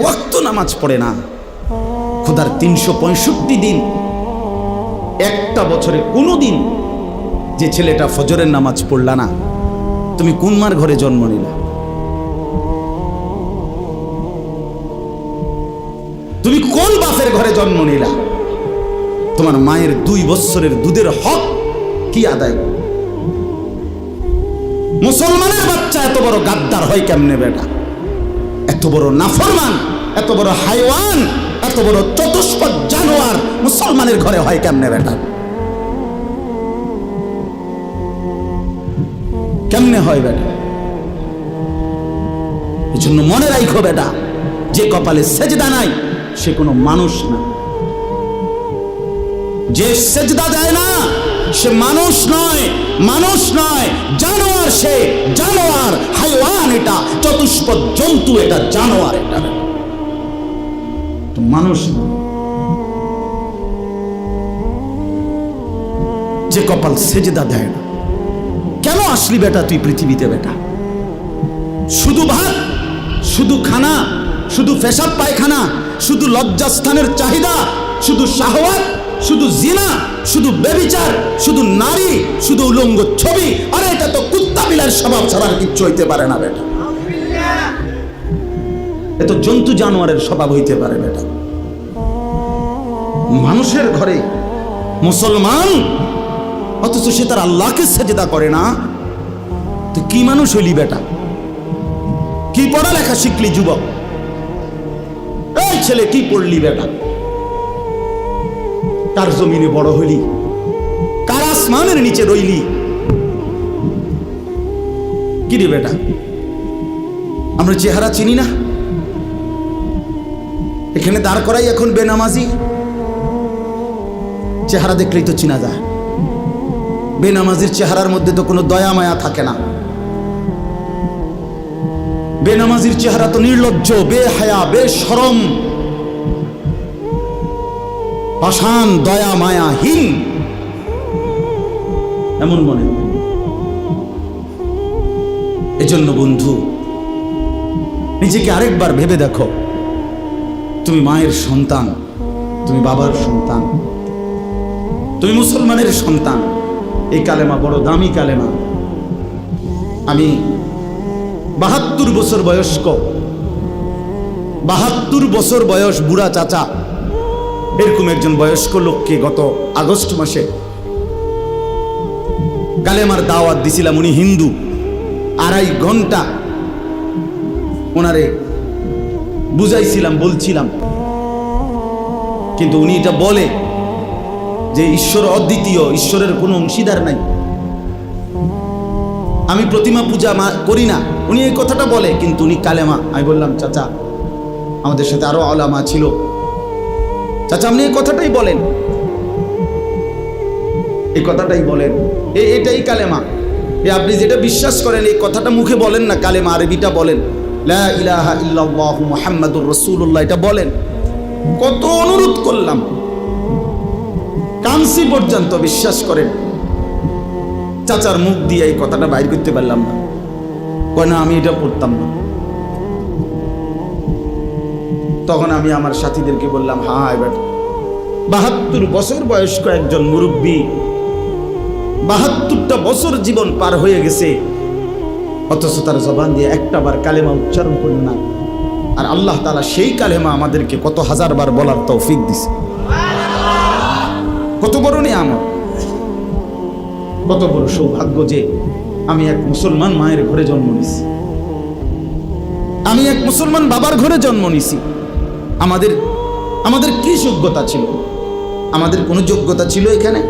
ওয়াক্ত নামাজ পড়ে না। খোদার তিনশো পঁয়ষট্টি দিন, একটা বছরে কোনো দিন যে ছেলেটা ফজরের নামাজ পড়লা না, তুমি কোন মার ঘরে জন্ম নিলা? তুমি কোন বাপের ঘরে জন্ম নিলা? তোমার মায়ের দুই বৎসরের দুধের হক কি আদায়? মুসলমানের বাচ্চা এত বড় গাদ্দার হয় কেমনে বেটা? এত বড় নাফরমান, এত বড় হাইওয়ান, এত বড় চতুষ্পদ জানোয়ার মুসলমানের ঘরে হয় কেমনে বেটা? কেমনে হয় বেটা? এই জন্য মনে রাখো বেটা, যে কপালে সেজদা নাই, সে কোনো মানুষ না। যে সেজদা দেয় না সে মানুষ নয় মানুষ নয়, জানোয়ার সে, জানোয়ার, হাইওয়ান এটা চতুষ্প জন্তু এটা, জানোয়ার এটা। মানুষ যে কপাল সেজদা দেয় না। কেন আসলি বেটা তুই পৃথিবীতে বেটা? শুধু ভাত, শুধু খানা, শুধু পেশাব পায়খানা, শুধু লজ্জাস্থানের চাহিদা, শুধু শাহওয়াত শুধু জিনা, শুধু বেবিচার শুধু নারী, শুধু উলঙ্গ ছবি। আরে এটা তো কুত্তা বিলার স্বভাব ছাড়ার কিচ্ছু হইতে পারে না বেটা। এ তো জন্তু জানোয়ারের স্বভাব হইতে পারে বেটা। মানুষের ঘরে মুসলমান, অথচ সে তার আল্লাহকে সেজদা করে না। তুই কি মানুষ হইলি বেটা? কি পড়ালেখা শিখলি, যুবক? এই ছেলে কি পড়লি বেটা? কার জমিনে বড় হইলি কার আসমানের নিচে রইলি। কি রে বেটা? আমরা চেহারা চিনি না। এখানে দাঁড় করাই এখন বেনামাজি। চেহারা দেখলেই তো চিনা যায়। বেনামাজির চেহারার মধ্যে তো কোনো দয়া মায়া থাকে না। বেনামাজির চেহারা তো নির্লজ্জ বে বেহায়া, বেসরম। পাষাণ দয়া মায়াহীন। এমন মনে হয়। এজন্য বন্ধু, নিজেকে আরেকবার ভেবে দেখো। তুমি মায়ের সন্তান, তুমি বাবার সন্তান, তুমি মুসলমানের সন্তান। এই কালেমা বড় দামি কালেমা। আমি বাহাত্তর বছর বয়স্ক, বাহাত্তর বছর বয়স বুড়া চাচা। এরকম একজন বয়স্ক লোককে গত আগস্ট মাসে কালেমার দাওয়াত দিছিলাম উনি হিন্দু। আড়াই ঘণ্টা ওনারে বুঝাইছিলাম, বলছিলাম। কিন্তু উনি এটা বলে যে ঈশ্বর অদ্বিতীয়, ঈশ্বরের কোনো অংশীদার নাই। আমি প্রতিমা পূজা করি না। উনি এই কথাটা বলে, কিন্তু উনি কালেমা। আমি বললাম, চাচা, আমাদের সাথে আরও আলামা ছিল। চাচা, আপনি এই কথাটাই বলেন। এই কথাটাই বলেন। এ, এটাই কালেমা। এ, আপনি যেটা বিশ্বাস করেন, এই কথাটা মুখে বলেন না, কালেমা আরবিটা বলেন। লা ইলাহা ইল্লাল্লাহু মুহাম্মাদুর রাসূলুল্লাহ, এটা বলেন। কত অনুরোধ করলাম। কামসি পর্যন্ত বিশ্বাস করেন। চাচার মুখ দিয়ে এই কথাটা বাইর করতে পারলাম না। কয়, না, আমি এটা পড়তাম না। তখন আমি আমার সাথীদেরকে বললাম হ্যাঁ এবার বাহাত্তর বছর বয়স্ক একজন মুরব্বী, বাহাত্তরটা বছর জীবন পার হয়ে গেছে। অথচ তার জবান দিয়ে একটা বার কালেমা উচ্চারণ করেন না। আর আল্লাহ তালা সেই কালেমা আমাদেরকে কত হাজার বার বলার তৌফিক দিছে। কত বড় নেই আমার কত বড় সৌভাগ্য যে আমি এক মুসলমান মায়ের ঘরে জন্ম নিছি। আমি এক মুসলমান বাবার ঘরে জন্ম নিছি। আমাদের আমাদের কি যোগ্যতা ছিল? আমাদের কোনো যোগ্যতা ছিল এখানে?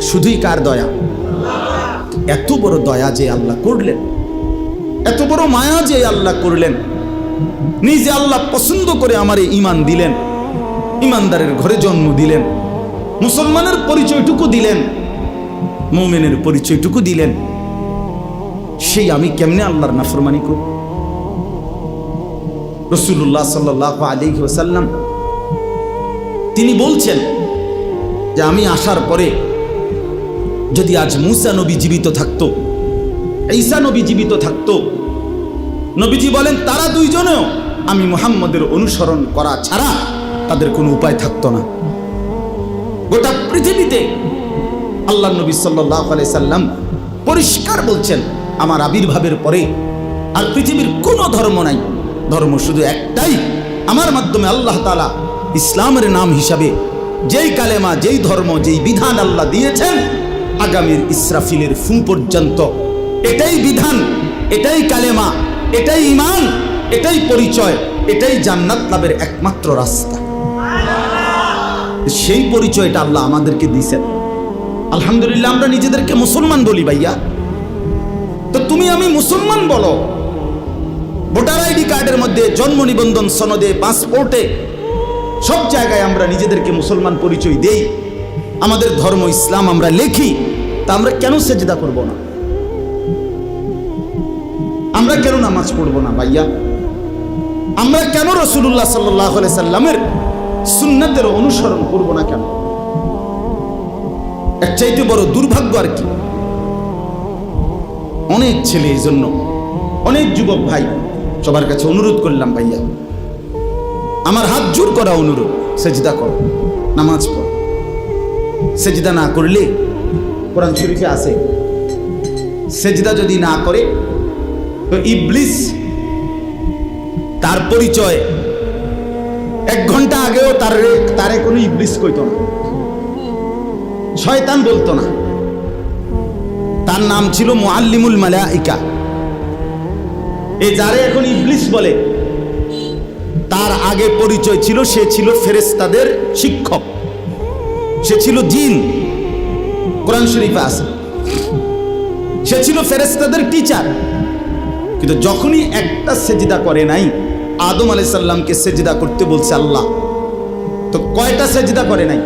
শুধুই কার দয়া? এত বড় দয়া যে আল্লাহ করলেন। এত বড় মায়া যে আল্লাহ করলেন। নিজে আল্লাহ পছন্দ করে আমারে ইমান দিলেন। ইমানদারের ঘরে জন্ম দিলেন। মুসলমানের পরিচয়টুকু দিলেন। মোমেনের পরিচয়টুকু দিলেন। সেই আমি কেমনে আল্লাহর নাফরমানি করি রসুল্লাহ সাল্লাহ আলী ওসাল্লাম তিনি বলছেন যে আমি আসার পরে যদি আজ মুসা নবী জীবিত থাকতো, ঈসা নবী জীবিত থাকতো, নবীজি বলেন, তারা দুইজনেও আমি মুহাম্মদের অনুসরণ করা ছাড়া তাদের কোনো উপায় থাকতো না। গোটা পৃথিবীতে আল্লাহ নবী সাল্লাহ সাল্লাম পরিষ্কার বলছেন, আমার আবির্ভাবের পরে আর পৃথিবীর কোনো ধর্ম নাই। ধর্ম শুধু একটাই। আমার মাধ্যমে আল্লাহ তালা ইসলামের নাম হিসাবে যেই কালেমা, যেই ধর্ম, যেই বিধান আল্লাহ দিয়েছেন, আগামীর ইসরাফিলের ফু পর্যন্ত এটাই বিধান, এটাই কালেমা, এটাই ইমান এটাই পরিচয়, এটাই জান্নাত লাভের একমাত্র রাস্তা। সেই পরিচয়টা আল্লাহ আমাদেরকে দিয়েছেন। আলহামদুলিল্লাহ আমরা নিজেদেরকে মুসলমান বলি ভাইয়া। তো তুমি আমি মুসলমান বলো। ভোটার আইডি কার্ডের মধ্যে জন্ম নিবন্ধন সনদে, পাসপোর্টে, সব জায়গায় আমরা নিজেদেরকে মুসলমান পরিচয় দেই। আমাদের ধর্ম ইসলাম আমরা লেখি, তা আমরা কেন সেজদা করব না? আমরা কেন নামাজ পড়ব না ভাইয়া? আমরা কেন রসুল্লাহ সাল্লাহ সাল্লামের সুন্নাতের অনুসরণ করব না কেন? এর চাইতে বড় দুর্ভাগ্য আর কি? অনেক ছেলে এই জন্য অনেক যুবক ভাই সবার কাছে অনুরোধ করলাম, ভাইয়া। আমার হাত জোর করা অনুরোধ। সেজিদা কর, নামাজ পড়। সেজিদা না করলে কোরআন শরীফে আছে। সেজদা যদি না করে, তো ইবলিস তার পরিচয় এক ঘণ্টা আগেও তার তারে কোনো ইবলিস কইতো না। শয়তান বলতো না। তার নাম ছিল মুআল্লিমুল মালাইকা। এই যারে এখন ইবলিস বলে, তার আগে পরিচয় ছিল, সে ছিল ফেরেস্তাদের শিক্ষক। সে ছিল জিন। কোরআন শরীফে আছে। সে ছিল ফেরেস্তাদের টিচার কিন্তু যখনই একটা সেজিদা করে নাই, আদম আলাইসাল্লামকে সেজিদা করতে বলছে আল্লাহ। তো কয়টা সেজিদা করে নাই?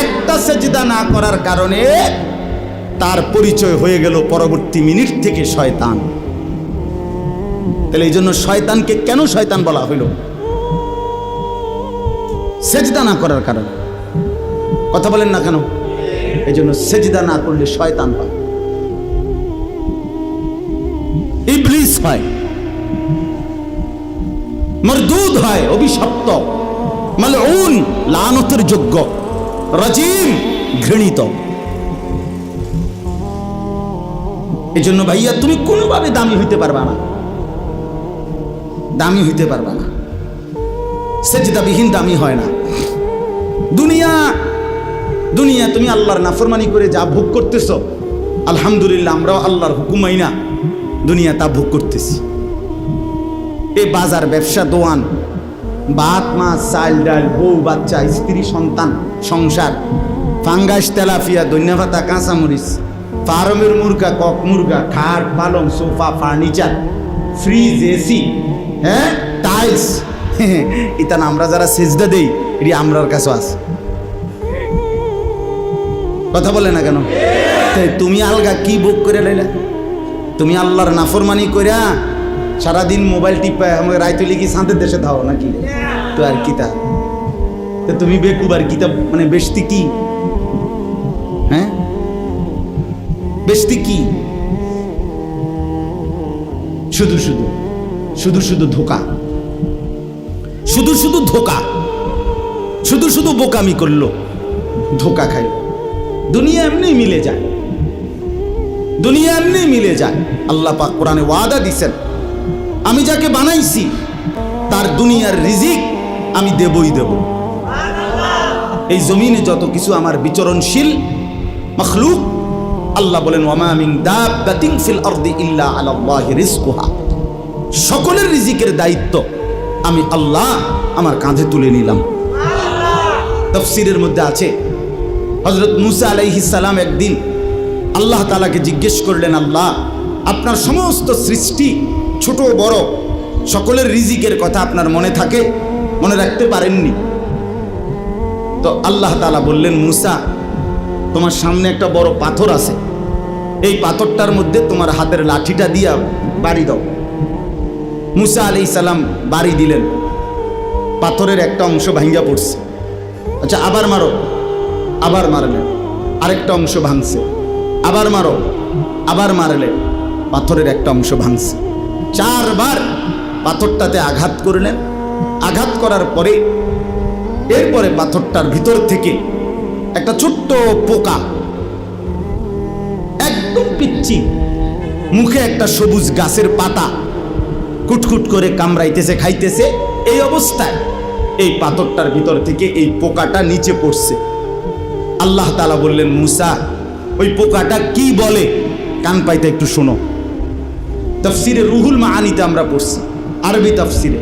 একটা সেজিদা না করার কারণে তার পরিচয় হয়ে গেল পরবর্তী মিনিট থেকে শয়তান। তাহলে এই জন্য শয়তানকে কেন শয়তান বলা হইল? সেজদা না করার কারণে। কথা বলেন না কেন? এই জন্য সেজদা না করলে শয়তান হয়। ইবলিস হয়। মরদুদ হয়, অভিশপ্ত। মালউন, লানতের যোগ্য। রাজিম, ঘৃণিত। এই জন্য ভাইয়া, তুমি কোনোভাবে দামি হইতে পারবা না। দামি হইতে পারবে না। সেজদাবিহীন দামি হয় না। দুনিয়া দুনিয়া, তুমি আল্লাহর নাফরমানি করে যা ভোগ করতেছ, আলহামদুলিল্লাহ আমরাও আল্লাহর হুকুমাই না, দুনিয়া তা ভোগ করতেছি। এ বাজার, ব্যবসা, দোয়ান, ভাত, মাছ, চাল, ডাল, বউ, বাচ্চা, স্ত্রী, সন্তান, সংসার, ফাঙ্গাস তেলাফিয়া ধন্যভাতা, কাঁচামরিচ, ফার্মের মুরগা, কক মুরগা, খাট, পালং, সোফা, ফার্নিচার ফ্রিজ এসি হ্যাঁ? টাইলস ইতান, আমরা যারা সেজদা দেই, এটি আমরার কাছে আছে। কথা বলে না কেন? তাই তুমি আলগা কি বুক করে লাইলা? তুমি আল্লাহর নাফরমানি কইরা সারাদিন মোবাইল টিপায় আমাকে রায়তলি কি শান্তের দেশে ধাও নাকি? তো আর কি তা? তো তুমি বেকুব আর কি তা? মানে বেশতি কি? হ্যাঁ? বেশতি কি? শুধু শুধু শুধু শুধু ধোকা। শুধু শুধু ধোকা। শুধু শুধু বোকামি করল। ধোকা খাইল। দুনিয়া এমনি মিলে যায়। দুনিয়া এমনি মিলে যায়। আল্লাহ পাক কোরআনে ওয়াদা দিছেন, আমি যাকে বানাইছি, তার দুনিয়ার রিজিক আমি দেবই দেব। এই জমিনে যত কিছু আমার বিচরণশীল, মখলুক আল্লাহ বলেন, ওয়ামা দাব্বাতিন ফিল আরদি ইল্লা আলাল্লাহি রিজকুহা। সকলের রিজিকের দায়িত্ব আমি আল্লাহ আমার কাঁধে তুলে নিলাম। তফসিরের মধ্যে আছে হজরত মুসা সালাম একদিন আল্লাহ তালাকে জিজ্ঞেস করলেন, আল্লাহ, আপনার সমস্ত সৃষ্টি ছোট বড়, সকলের রিজিকের কথা আপনার মনে থাকে? মনে রাখতে পারেননি? তো আল্লাহ তালা বললেন, মুসা, তোমার সামনে একটা বড় পাথর আছে। এই পাথরটার মধ্যে তোমার হাতের লাঠিটা দিয়া বাড়ি দাও। মুসা আলি সালাম বাড়ি দিলেন। পাথরের একটা অংশ ভাঙ্গা পড়ছে। আচ্ছা আবার মারো। আবার মারলেন আরেকটা অংশ ভাঙছে। আবার মারো। আবার মারলেন পাথরের একটা অংশ ভাঙছে। চারবার পাথরটাতে আঘাত করলেন। আঘাত করার পরে এরপরে পাথরটার ভিতর থেকে একটা ছোট্ট পোকা পিচ্ছি মুখে একটা সবুজ গাছের পাতা কুটকুট করে কামড়াইতেছে, খাইতেছে। এই অবস্থায় এই পাথরটার ভিতর থেকে এই পোকাটা নিচে পড়ছে। আল্লাহ তালা বললেন, মুসা, ওই পোকাটা কি বলে? কান পাইতে একটু শোনো। তফসিরে রুহুল মাহানিতে আমরা পড়ছি, আরবি তফসিরে।